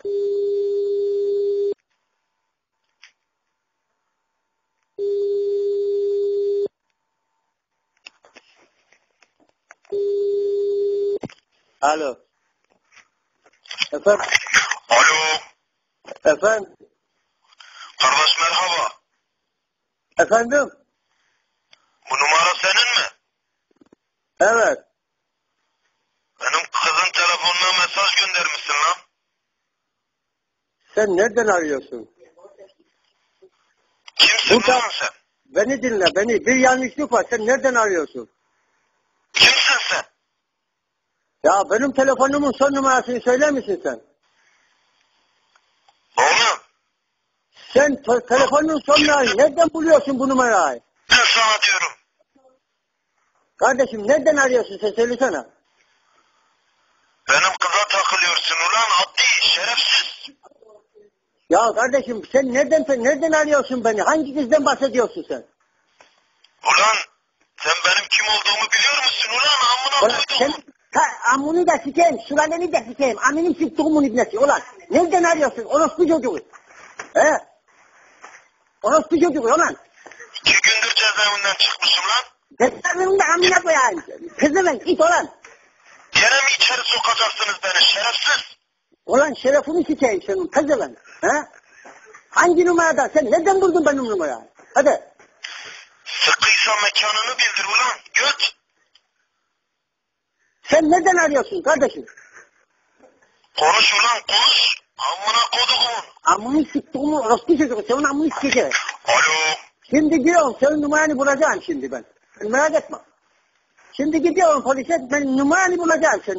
Alo. Efendim? Alo. Efendim? Kardeş merhaba. Efendim? Bu numara senin mi? Evet. Benim kızın telefonuna mesaj göndermişsin lan. Sen nereden arıyorsun? Kimsin Burada- sen? Beni dinle beni. Bir yanlışlık var. Sen nereden arıyorsun? Kimsin sen? Ya benim telefonumun son numarasını söyler misin sen? Oğlum Sen te- telefonun son numarayı nereden buluyorsun bu numarayı? ben sana diyorum. Kardeşim nereden arıyorsun sen söylesene. Benim kıza takılıyorsun ulan adli şerefsiz. Ya kardeşim sen nereden nereden arıyorsun beni? Hangi kızdan bahsediyorsun sen? Ulan sen benim kim olduğumu biliyor musun ulan amına Ulan sen ta, amını da sikeyim, sulaneni de sikeyim, aminin siktuğumun ibnesi. Ulan nereden arıyorsun? Orospu çocuğu. He? Orospu çocuğu ulan. İki gündür cezaevinden çıkmışım lan. Da amına koyayım. Kızım it ulan. Gene mi içeri sokacaksınız beni şerefsiz? Ulan şerefini sikeyim senin kızım. He? Hangi numaradan? Sen nereden buldun benim numarayı? Hadi. Sıkıysa mekanını bildir ulan göt. Sen nereden arıyorsun kardeşim? Konuş ulan konuş. Amına kodumun. Amını siktuğumu orospu çocuğu. Senin amını sikeceğim. Alo. Şimdi diyorum senin numaranı bulacağım şimdi ben. Sen merak etme. Şimdi gidiyorum polise ben numaranı bulacağım sen.